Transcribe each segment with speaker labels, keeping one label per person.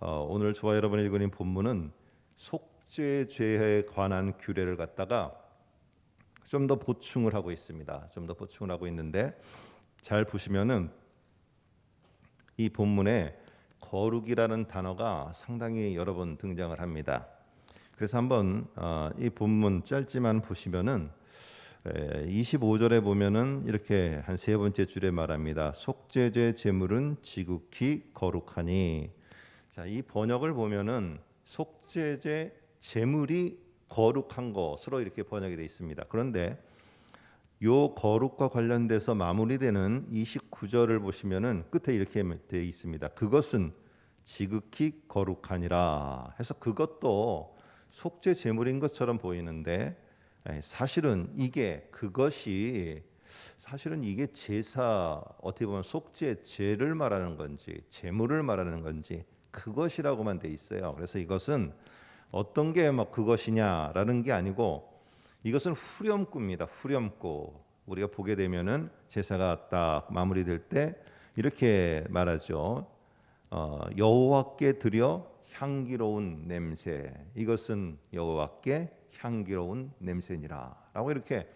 Speaker 1: 어, 오늘 저와 여러분이 읽은 이 본문은 속죄 죄에 관한 규례를 갖다가 좀 더 보충을 하고 있습니다. 좀 더 보충을 하고 있는데 잘 보시면은 이 본문에 거룩이라는 단어가 상당히 여러 번 등장을 합니다. 그래서 한번 어, 이 본문 짧지만 보시면은 25절에 보면은 이렇게 한 세 번째 줄에 말합니다. 속죄제 제물은 지극히 거룩하니. 자, 이 번역을 보면은 속죄제 제물이 거룩한 것으로 이렇게 번역이 되어 있습니다. 그런데 요 거룩과 관련돼서 마무리되는 29절을 보시면은 끝에 이렇게 되어 있습니다. 그것은 지극히 거룩하니라 해서 그것도 속죄 제물인 것처럼 보이는데 사실은 이게 그것이 사실은 이게 제사 어떻게 보면 속죄 죄를 말하는 건지 제물을 말하는 건지 그것이라고만 돼 있어요. 그래서 이것은 어떤 게 막 그것이냐라는 게 아니고 이것은 후렴구입니다. 후렴구. 우리가 보게 되면은 제사가 딱 마무리될 때 이렇게 말하죠. 어, 여호와께 드려 향기로운 냄새. 이것은 여호와께 향기로운 냄새니라라고 이렇게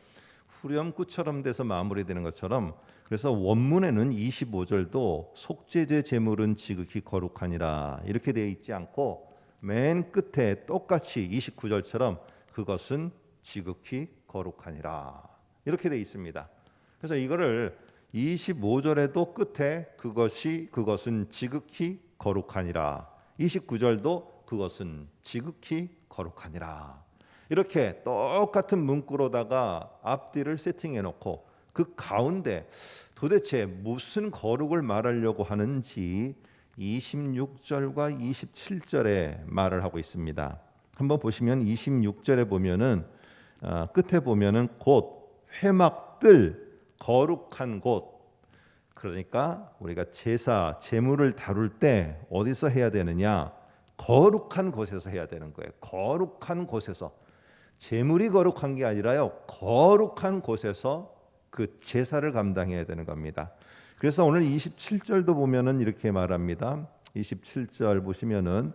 Speaker 1: 후렴구처럼 돼서 마무리되는 것처럼 그래서 원문에는 25절도 속죄제 제물은 지극히 거룩하니라 이렇게 되어 있지 않고 맨 끝에 똑같이 29절처럼 그것은 지극히 거룩하니라 이렇게 되어 있습니다. 그래서 이거를 25절에도 끝에 그것이 그것은 지극히 거룩하니라 29절도 그것은 지극히 거룩하니라 이렇게 똑같은 문구로다가 앞뒤를 세팅해 놓고 그 가운데 도대체 무슨 거룩을 말하려고 하는지 26절과 27절에 말을 하고 있습니다. 한번 보시면 26절에 보면은 어, 끝에 보면은 곧 회막들 거룩한 곳 그러니까 우리가 제사 제물을 다룰 때 어디서 해야 되느냐 거룩한 곳에서 해야 되는 거예요. 거룩한 곳에서 제물이 거룩한 게 아니라요. 거룩한 곳에서 그 제사를 감당해야 되는 겁니다. 그래서 오늘 27절도 보면은 이렇게 말합니다. 27절 보시면은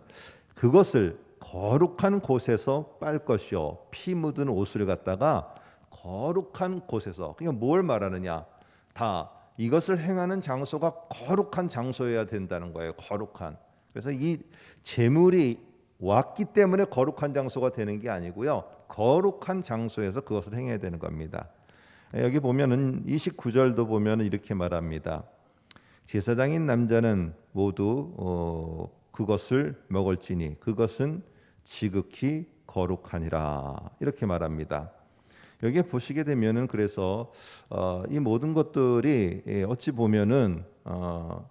Speaker 1: 그것을 거룩한 곳에서 빨 것이요. 피 묻은 옷을 갖다가 거룩한 곳에서. 그러니까 뭘 말하느냐? 다 이것을 행하는 장소가 거룩한 장소여야 된다는 거예요. 거룩한. 그래서 이 제물이 왔기 때문에 거룩한 장소가 되는 게 아니고요. 거룩한 장소에서 그것을 행해야 되는 겁니다 여기 보면은 29절도 보면은 이렇게 말합니다 제사장인 남자는 모두 어, 그것을 먹을지니 그것은 지극히 거룩하니라 이렇게 말합니다. 여기에 보시게 되면은 그래서 어, 이 모든 것들이 예, 어찌 보면은 어,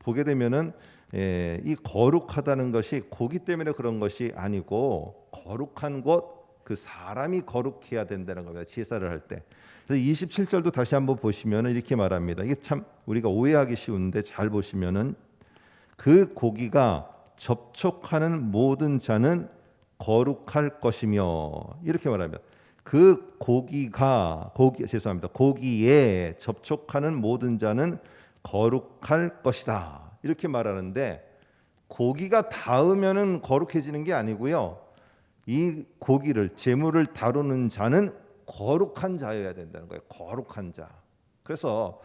Speaker 1: 보게 되면은 예, 이 거룩하다는 것이 고기 때문에 그런 것이 아니고 거룩한 것 그 사람이 거룩해야 된다는 겁니다. 제사를 할 때. 그래서 27절도 다시 한번 보시면 이렇게 말합니다. 이게 참 우리가 오해하기 쉬운데 잘 보시면은 그 고기가 접촉하는 모든 자는 거룩할 것이며 이렇게 말하면 그 고기가 고기 죄송합니다. 고기에 접촉하는 모든 자는 거룩할 것이다. 이렇게 말하는데 고기가 닿으면은 거룩해지는 게 아니고요. 이 고기를 재물을 다루는 자는 거룩한 자여야 된다는 거예요. 거룩한 자. 그래서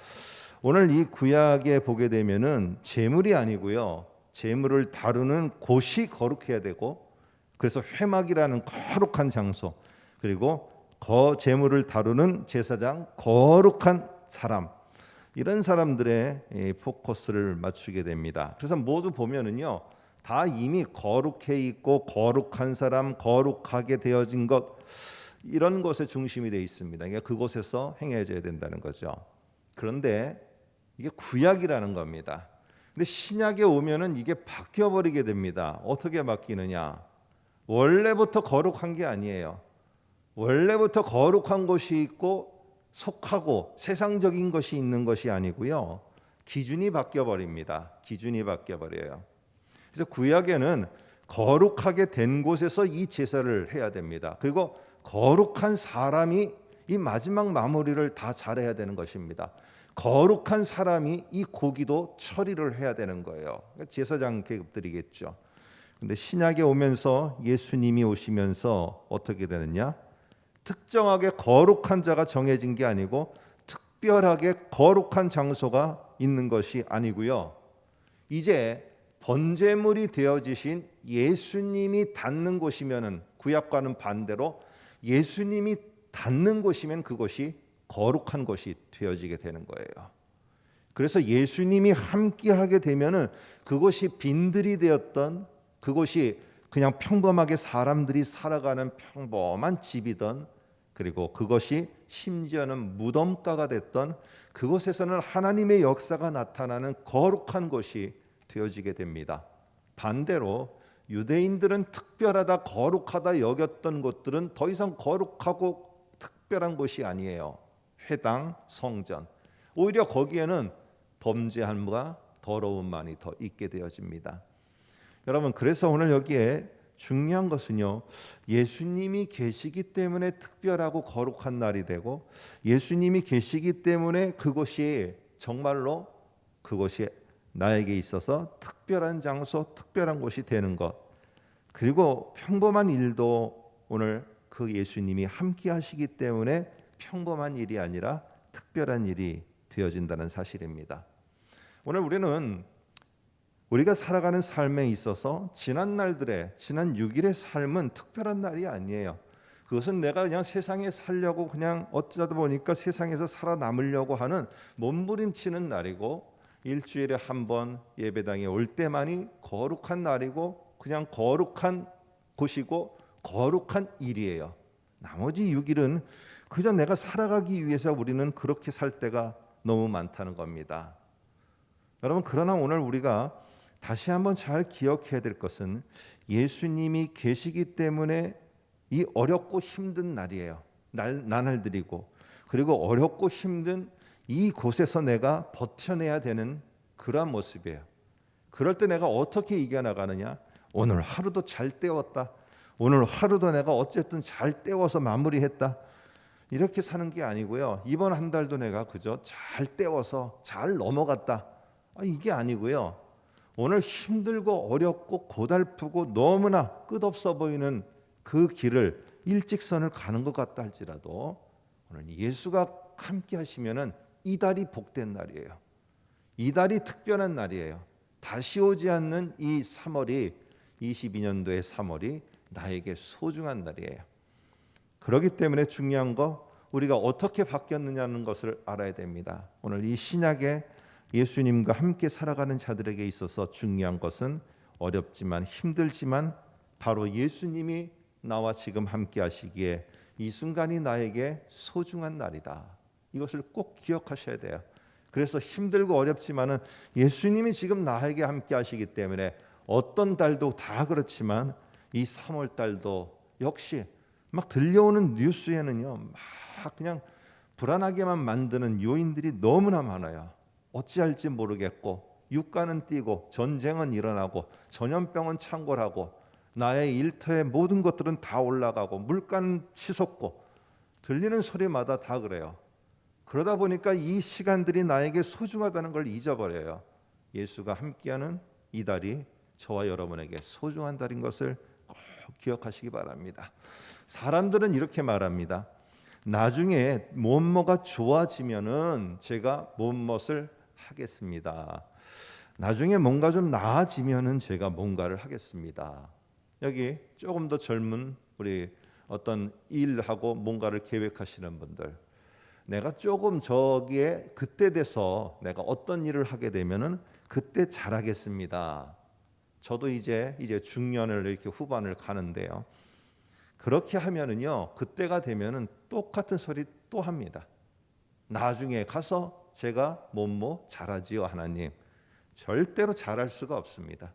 Speaker 1: 오늘 이 구약에 보게 되면은 재물이 아니고요. 재물을 다루는 곳이 거룩해야 되고 그래서 회막이라는 거룩한 장소 그리고 거 재물을 다루는 제사장 거룩한 사람 이런 사람들의 포커스를 맞추게 됩니다. 그래서 모두 보면은요. 다 이미 거룩해 있고 거룩한 사람, 거룩하게 되어진 것 이런 것에 중심이 되어 있습니다. 그러니까 그곳에서 행해져야 된다는 거죠. 그런데 이게 구약이라는 겁니다. 근데 신약에 오면은 이게 바뀌어 버리게 됩니다. 어떻게 바뀌느냐? 원래부터 거룩한 게 아니에요. 원래부터 거룩한 것이 있고 속하고 세상적인 것이 있는 것이 아니고요. 기준이 바뀌어 버립니다. 기준이 바뀌어 버려요. 그래서 구약에는 거룩하게 된 곳에서 이 제사를 해야 됩니다. 그리고 거룩한 사람이 이 마지막 마무리를 다 잘해야 되는 것입니다. 거룩한 사람이 이 고기도 처리를 해야 되는 거예요. 그러니까 제사장 계급들이겠죠. 근데 신약에 오면서 예수님이 오시면서 어떻게 되느냐? 특정하게 거룩한 자가 정해진 게 아니고 특별하게 거룩한 장소가 있는 것이 아니고요. 이제 번제물이 되어지신 예수님이 닿는 곳이면은 구약과는 반대로 예수님이 닿는 곳이면 그것이 거룩한 것이 되어지게 되는 거예요. 그래서 예수님이 함께하게 되면은 그것이 빈들이 되었던 그것이 그냥 평범하게 사람들이 살아가는 평범한 집이던 그리고 그것이 심지어는 무덤가가 됐던 그곳에서는 하나님의 역사가 나타나는 거룩한 것이 되어지게 됩니다. 반대로 유대인들은 특별하다 거룩하다 여겼던 곳들은 더 이상 거룩하고 특별한 곳이 아니에요. 회당, 성전. 오히려 거기에는 범죄함과 더러움만이 더 있게 되어집니다. 여러분 그래서 오늘 여기에 중요한 것은요. 예수님이 계시기 때문에 특별하고 거룩한 날이 되고 예수님이 계시기 때문에 그것이 정말로 그것이 나에게 있어서 특별한 장소, 특별한 곳이 되는 것. 그리고 평범한 일도 오늘 그 예수님이 함께 하시기 때문에 평범한 일이 아니라 특별한 일이 되어진다는 사실입니다. 오늘 우리는 우리가 살아가는 삶에 있어서 지난 날들의 지난 6일의 삶은 특별한 날이 아니에요. 그것은 내가 그냥 세상에 살려고 그냥 어쩌다 보니까 세상에서 살아남으려고 하는 몸부림치는 날이고 일주일에 한 번 예배당에 올 때만이 거룩한 날이고 그냥 거룩한 곳이고 거룩한 일이에요. 나머지 6일은 그저 내가 살아가기 위해서 우리는 그렇게 살 때가 너무 많다는 겁니다. 여러분 그러나 오늘 우리가 다시 한번 잘 기억해야 될 것은 예수님이 계시기 때문에 이 어렵고 힘든 날이에요. 날 나날들이고 그리고 어렵고 힘든 이 곳에서 내가 버텨내야 되는 그러한 모습이에요. 그럴 때 내가 어떻게 이겨나가느냐? 오늘 하루도 잘 때웠다. 오늘 하루도 내가 어쨌든 잘 때워서 마무리했다. 이렇게 사는 게 아니고요. 이번 한 달도 내가 그저 잘 때워서 잘 넘어갔다. 아, 이게 아니고요. 오늘 힘들고 어렵고 고달프고 너무나 끝없어 보이는 그 길을 일직선을 가는 것 같다 할지라도 오늘 예수가 함께 하시면은 이 달이 복된 날이에요. 이 달이 특별한 날이에요. 다시 오지 않는 이 3월이 22년도의 3월이 나에게 소중한 날이에요. 그렇기 때문에 중요한 거 우리가 어떻게 바뀌었느냐는 것을 알아야 됩니다. 오늘 이 신약의 예수님과 함께 살아가는 자들에게 있어서 중요한 것은 어렵지만 힘들지만 바로 예수님이 나와 지금 함께 하시기에 이 순간이 나에게 소중한 날이다. 이것을 꼭 기억하셔야 돼요. 그래서 힘들고 어렵지만은 예수님이 지금 나에게 함께 하시기 때문에 어떤 달도 다 그렇지만 이 3월 달도 역시 막 들려오는 뉴스에는요. 막 그냥 불안하게만 만드는 요인들이 너무나 많아요. 어찌할지 모르겠고 유가는 뛰고 전쟁은 일어나고 전염병은 창궐하고 나의 일터의 모든 것들은 다 올라가고 물가는 치솟고 들리는 소리마다 다 그래요. 그러다 보니까 이 시간들이 나에게 소중하다는 걸 잊어버려요. 예수가 함께하는 이 달이 저와 여러분에게 소중한 달인 것을 꼭 기억하시기 바랍니다. 사람들은 이렇게 말합니다. 나중에 뭐뭐가 좋아지면은 제가 무엇을 하겠습니다. 나중에 뭔가 좀 나아지면은 제가 뭔가를 하겠습니다. 여기 조금 더 젊은 우리 어떤 일하고 뭔가를 계획하시는 분들 내가 조금 저기에 그때 돼서 내가 어떤 일을 하게 되면은 그때 잘하겠습니다. 저도 이제 이제 중년을 이렇게 후반을 가는데요. 그렇게 하면은요 그때가 되면은 똑같은 소리 또 합니다. 나중에 가서 제가 뭐뭐 잘하지요 하나님 절대로 잘할 수가 없습니다.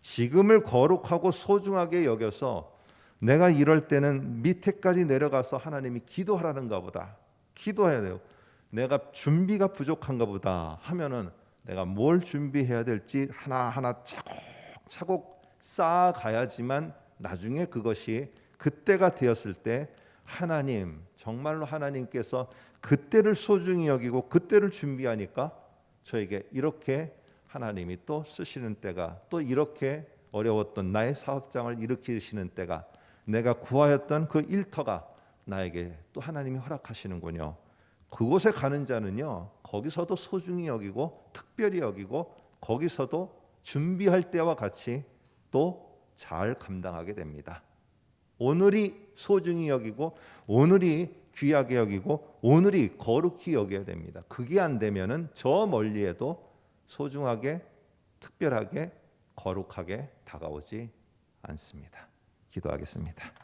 Speaker 1: 지금을 거룩하고 소중하게 여겨서 내가 이럴 때는 밑에까지 내려가서 하나님이 기도하라는가 보다 기도해야 돼요. 내가 준비가 부족한가 보다 하면은 내가 뭘 준비해야 될지 하나하나 차곡차곡 쌓아가야지만 나중에 그것이 그때가 되었을 때 하나님 정말로 하나님께서 그때를 소중히 여기고 그때를 준비하니까 저에게 이렇게 하나님이 또 쓰시는 때가 또 이렇게 어려웠던 나의 사업장을 일으키시는 때가 내가 구하였던 그 일터가 나에게 또 하나님이 허락하시는군요. 그곳에 가는 자는요. 거기서도 소중히 여기고 특별히 여기고 거기서도 준비할 때와 같이 또 잘 감당하게 됩니다. 오늘이 소중히 여기고 오늘이 귀하게 여기고 오늘이 거룩히 여겨야 됩니다. 그게 안 되면은 저 멀리에도 소중하게 특별하게 거룩하게 다가오지 않습니다. 기도하겠습니다.